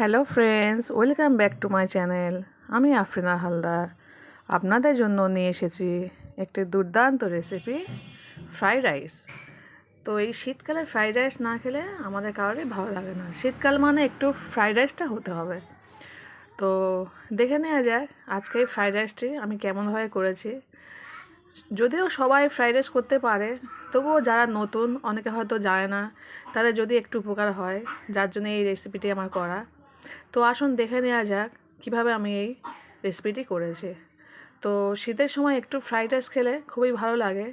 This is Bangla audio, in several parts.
Hello friends welcome back to my channel আমি আফরিনা হালদার। আপনাদের জন্য নিয়ে এসেছি একটি দুর্দান্ত রেসিপি ফ্রাইড রাইস তো এই শীতকালে ফ্রাইড রাইস না খেলে আমাদের কারোরই ভালো লাগে না। শীতকাল মানে একটু ফ্রাইড রাইসটা হতে হবে। তো দেখে নেওয়া যাক আজকে এই ফ্রাইড রাইসটি আমি কেমনভাবে করেছি। যদিও সবাই ফ্রাইড রাইস করতে পারে, তবুও যারা নতুন, অনেকে হয়তো জানে না, তাদের যদি একটু উপকার হয়, যার জন্য এই রেসিপিটি আমার করা। তো আসুন দেখে নেওয়া যাক কীভাবে আমি এই রেসিপিটি করেছি। তো শীতের সময় একটু ফ্রাইড রাইস খেলে খুবই ভালো লাগে,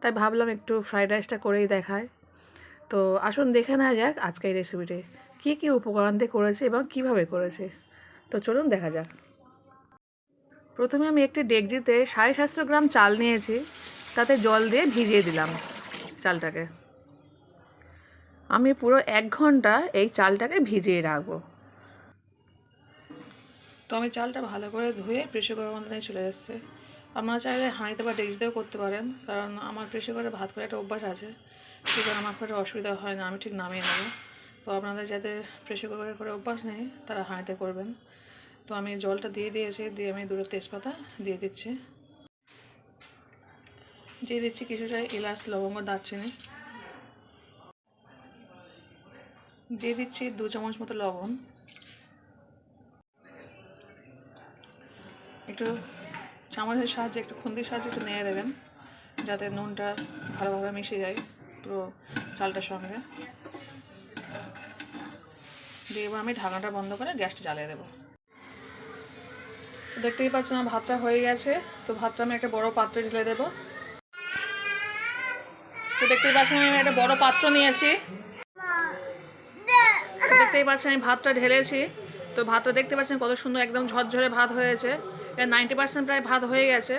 তাই ভাবলাম একটু ফ্রাইড রাইসটা করেই দেখায় তো আসুন দেখে নেওয়া যাক আজকে এই রেসিপিটি কী কী উপকরণ দিয়ে করেছি এবং কীভাবে করেছে? তো চলুন দেখা যাক। প্রথমে আমি একটি ডেকজিতে সাড়ে সাতশো গ্রাম চাল নিয়েছি, তাতে জল দিয়ে ভিজিয়ে দিলাম চালটাকে। আমি পুরো এক ঘণ্টা এই চালটাকে ভিজিয়ে রাখব। তো আমি চালটা ভালো করে ধুয়ে প্রেশার কুকারের মধ্যে চলে এসেছে আপনারা চাইলে হাঁড়িতে বা ডেকজিতেও করতে পারেন, কারণ আমার প্রেশার কুকারে ভাত করে একটা অভ্যাস আছে কারণে আমার খুব অসুবিধা হয় না, আমি ঠিক নামিয়ে নেব। তো আপনাদের যাদের প্রেশার কুকারে করে অভ্যাস নেই, তারা হাঁড়িতে করবেন। তো আমি জলটা দিয়ে দিয়েছি, দিয়ে আমি দুটো তেজপাতা দিয়ে দিচ্ছি। দিয়ে দিচ্ছি কিছুটা এলাচ, লবঙ্গ, দারচিনি। দিয়ে দিচ্ছি দু চামচ মতো লবণ। একটু চামচের সাহায্যে, একটু খুন্তির সাহায্যে একটু নেড়ে দেবেন, যাতে নুনটা ভালোভাবে মিশে যায় পুরো চালটার সঙ্গে। দিয়ে এবার আমি ঢাকনাটা বন্ধ করে গ্যাসটা জ্বালিয়ে দেবো। দেখতেই পাচ্ছেন আমার ভাতটা হয়ে গেছে, তো ভাতটা আমি একটা বড় পাত্রে ঢেলে দেবো। তো দেখতেই পাচ্ছেন আমি একটা বড় পাত্র নিয়েছি। দেখতেই পাচ্ছেন আমি ভাতটা ঢেলেছি, তো ভাতটা দেখতে পাচ্ছেন কত সুন্দর একদম ঝরঝরে ভাত হয়েছে। নাইনটি পার্সেন্ট প্রায় ভাত হয়ে গেছে।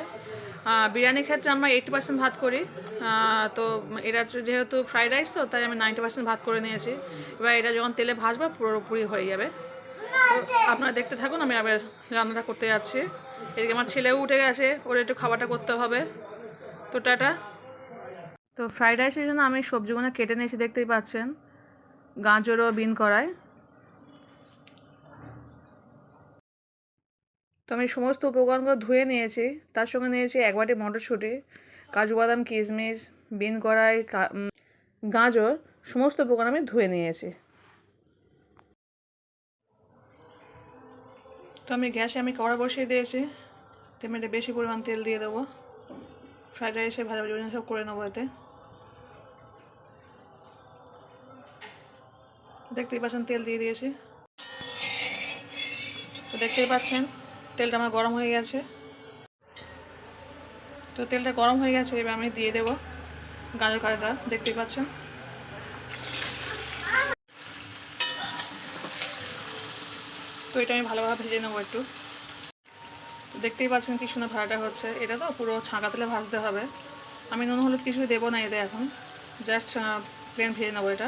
বিরিয়ানির ক্ষেত্রে আমরা এইটি পার্সেন্ট ভাত করি। তো এটা যেহেতু ফ্রাইড রাইস তো, তাই আমি নাইনটি পার্সেন্ট ভাত করে নিয়েছি। এবার এটা যখন তেলে ভাজবো পুরোপুরি হয়ে যাবে। তো আপনারা দেখতে থাকুন, আমি আবার রান্নাটা করতে যাচ্ছি। এদিকে আমার ছেলেও উঠে গেছে, ওর একটু খাবারটা করতে হবে। তো টাটা। তো ফ্রাইড রাইসের জন্য আমি সবজিগুলো কেটে নিয়েছি, দেখতেই পাচ্ছেন। গাজর ও বিন করায় তো আমি সমস্ত উপকরণগুলো ধুয়ে নিয়েছি। তার সঙ্গে নিয়েছি এক বাটি মটরশুঁটি, কাজু বাদাম, কিশমিশ, বিন কড়াই গাজর, সমস্ত উপকরণ আমি ধুয়ে নিয়েছি। তো আমি গ্যাসে আমি কড়া বসিয়ে দিয়েছি। তেমনি বেশি পরিমাণ তেল দিয়ে দেবো। ফ্রাইড রাইসে ভাজা ভাজা সব করে নেব এতে। দেখতেই পাচ্ছেন তেল দিয়ে দিয়েছি। তো দেখতেই পাচ্ছেন তেলটা আমার গরম হয়ে গেছে। তো তেলটা গরম হয়ে গেছে, এবার আমি দিয়ে দেবো গাজর কাটাটা, দেখতেই পাচ্ছেন। তো এটা আমি ভালোভাবে ভেজে নেব একটু। দেখতেই পাচ্ছেন কি সুন্দর ভাড়াটা হচ্ছে। এটা তো পুরো ছাঁকা তেলে ভাজতে হবে। আমি নুন হলুদ কিছুই দেবো না এতে এখন। জাস্ট প্লেন ভেজে নেব এটা।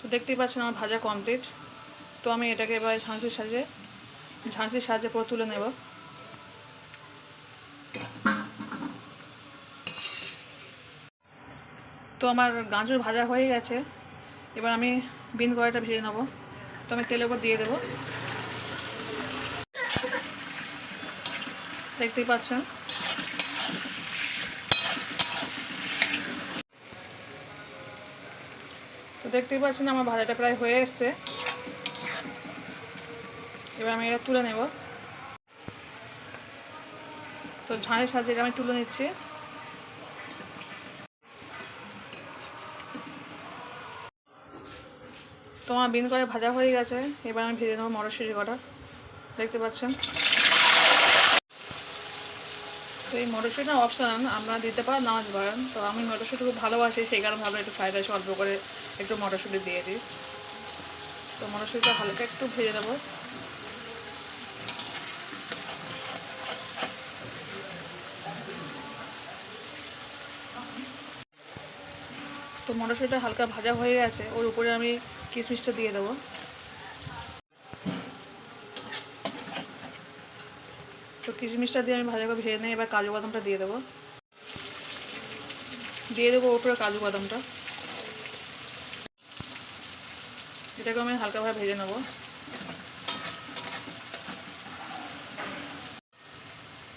তো দেখতেই পাচ্ছেন আমার ভাজা কমপ্লিট তো আমি এটাকে এবার ঝাঁসির সাহায্যে ঝাঁসির সাহায্যে পুরো তুলে নেব। তো আমার গাজর ভাজা হয়ে গেছে। এবার আমি বিন কড়াইটা ভেজে নেব। তো আমি তেলের উপর দিয়ে দেবো। দেখতেই পাচ্ছেন? তো দেখতেই পাচ্ছেন আমার ভাজাটা প্রায় হয়ে এসছে। এবার আমি এটা তুলে নেব। তো ঝাঁড়ের সাহায্যে আমি তুলে নিচ্ছি। তোমার বিন করে ভাজা হয়ে গেছে। এবার আমি ভেজে নেব মটরশুঁটি কটা দেখতে পাচ্ছেন? তো এই মটরশুঁটিটা অপশান আমরা দিতে পারেন নামাজ পারেন তো আমি মটরশুঁটি খুব ভালোবাসি, সেই কারণে ভালো একটু ফ্রাইড রাইস অল্প করে একটু মটরশুঁটি দিয়ে দিই। তো মটরশুঁটিটা হালকা একটু ভেজে দেবো মটরশুঁটিটা হালকা ভাজা হয়ে গেছে, ওর উপরে আমি কিশমিশটা দিয়ে দেবো। তো কিশমিশটা দিয়ে আমি ভাজা করে ভেজে নিই এবার কাজু বাদামটা দিয়ে দেবো। দিয়ে দেবো উপরে কাজু বাদামটা। এটাকে আমি হালকাভাবে ভেজে নেব।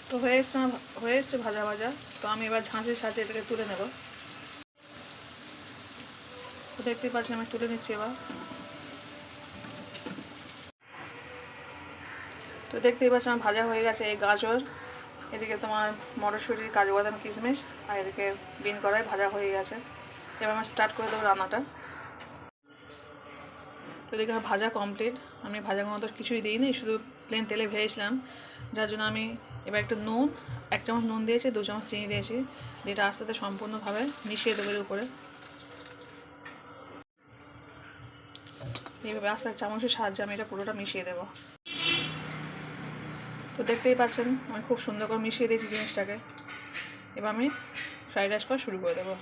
তো হয়ে এসছে হয়ে এসছে ভাজা ভাজা। তো আমি এবার ঝাঁঝের সাহায্যে এটাকে তুলে নেব। তো দেখতেই পাচ্ছেন, আমি তুলে নিচ্ছি এবার। তো দেখতেই পাচ্ছি আমার ভাজা হয়ে গেছে এই গাজর। এদিকে তোমার মটরশুঁটি কাজু বাদাম কিশমিশ, আর এদিকে বিন কড়াই ভাজা হয়ে গেছে। এবার আমার স্টার্ট করে দেবো রান্নাটা। তো এদিকে আমার ভাজা কমপ্লিট আমি ভাজা তো কিছুই দিইনি, শুধু প্লেন তেলে ভেজেছিলাম। যার জন্য আমি এবার একটু নুন, এক চামচ নুন দিয়েছি, দু চামচ চিনি দিয়েছি। যেটা আস্তে আস্তে সম্পূর্ণভাবে মিশিয়ে দেবো এর উপরে। এইভাবে আস্তে চামচের সাহায্যে আমি এটা পুরোটা মিশিয়ে দেবো। তো দেখতেই পাচ্ছেন, আমি খুব সুন্দর করে মিশিয়ে দিয়েছি জিনিসটাকে। এবার আমি ফ্রাইড রাইস করা শুরু করে দেবো।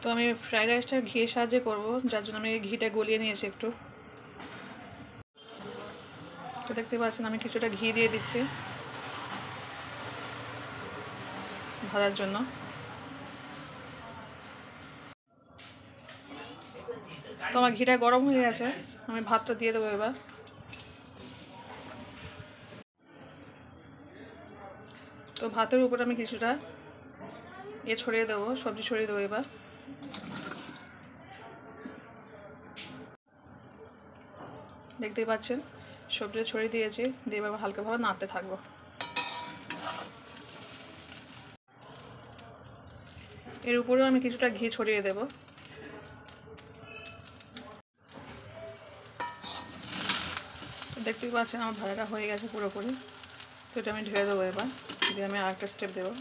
তো আমি ফ্রাইড রাইসটা ঘিয়ের সাহায্যে করব, যার জন্য আমি ঘিটা গলিয়ে নিয়েছি একটু। তো দেখতে পাচ্ছেন, আমি কিছুটা ঘি দিয়ে দিচ্ছি ভাজার জন্য। তো আমার ঘিটা গরম হয়ে গেছে। আমি ভাতটা দিয়ে দেবো এবার। তো ভাতের উপর আমি কিছুটা এ ছড়িয়ে দেবো, সবজি ছড়িয়ে দেবো এবার। দেখতেই পাচ্ছেন, সবজিটা ছড়িয়ে দিয়েছি, দিয়ে এবার হালকাভাবে নাড়তে থাকব। এর উপরেও আমি কিছুটা ঘি ছড়িয়ে দেব। দেখতেই পাচ্ছেন আমার ভাজাটা হয়ে গেছে পুরোপুরি। তো এটা আমি ঢেলে দেবো এবার। দিয়ে আমি আরেকটা স্টেপ দেবো।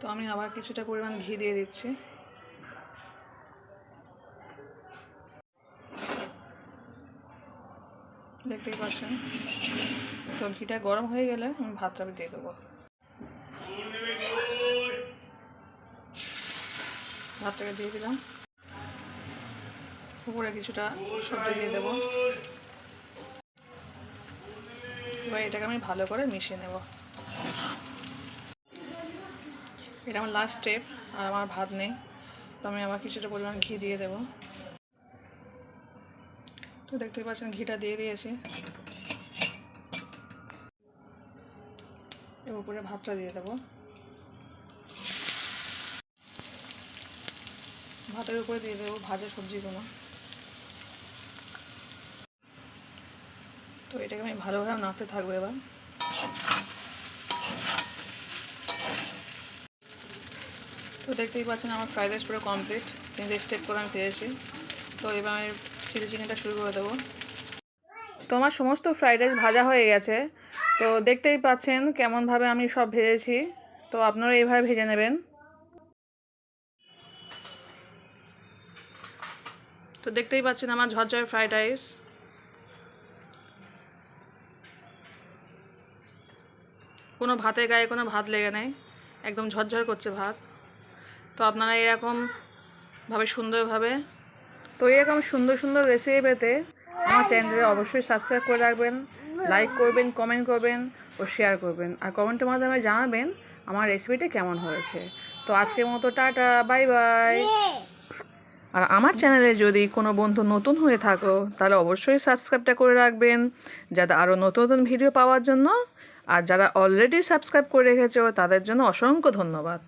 তো আমি আবার কিছুটা পরিমাণ ঘি দিয়ে দিচ্ছি। দেখতেই পাচ্ছেন? তো ঘিটা গরম হয়ে গেলে আমি ভাতটা আমি দিয়ে দেবো। ভাতটাকে দিয়ে দিলাম। উপরে কিছুটা সবজি দিয়ে দেবো। এবার এটাকে আমি ভালো করে মিশিয়ে নেব। এটা আমার লাস্ট স্টেপ আর আমার ভাত নেই। তো আমি আবার কিছুটা পরিমাণ ঘি দিয়ে দেব। তো দেখতেই পাচ্ছেন, ঘিটা দিয়ে দিয়েছি। এবার উপরে ভাতটা দিয়ে দেবো। ভাতের উপরে দিয়ে দেবো ভাজা সবজিগুলো। তো এটাকে আমি ভালোভাবে নাড়তে থাকব এবার। তো দেখতেই পাচ্ছেন আমার ফ্রাইড রাইস পুরো কমপ্লিট। তিনটে স্টেপ করে আমি পেয়েছি তো এবার আমি চিলি চিকেনটা শুরু করে দেবো। তো আমার সমস্ত ফ্রাইড রাইস ভাজা হয়ে গেছে। তো দেখতেই পাচ্ছেন কেমনভাবে আমি সব ভেজেছি। তো আপনারা এইভাবে ভেজে নেবেন। তো দেখতেই পাচ্ছেন আমার ঝরঝরে ফ্রাইড রাইস। কোনো ভাতের গায়ে কোনো ভাত লেগে নেই, একদম ঝরঝর করছে ভাত। তো আপনারা এরকমভাবে সুন্দরভাবে তো এরকম সুন্দর সুন্দর রেসিপি পেতে আমার চ্যানেলে অবশ্যই সাবস্ক্রাইব করে রাখবেন লাইক করবেন কমেন্ট করবেন ও শেয়ার করবেন। আর কমেন্টের মাধ্যমে জানাবেন আমার রেসিপিটা কেমন হয়েছে। তো আজকের মতো টাটা বাই বাই আর আমার চ্যানেলে যদি কোনো বন্ধু নতুন হয়ে থাকো, তাহলে অবশ্যই সাবস্ক্রাইবটা করে রাখবেন, যাতে আরও নতুন নতুন ভিডিও পাওয়ার জন্য আর যারা অলরেডি সাবস্ক্রাইব করে রেখেছো তাদের জন্য অসংখ্য ধন্যবাদ।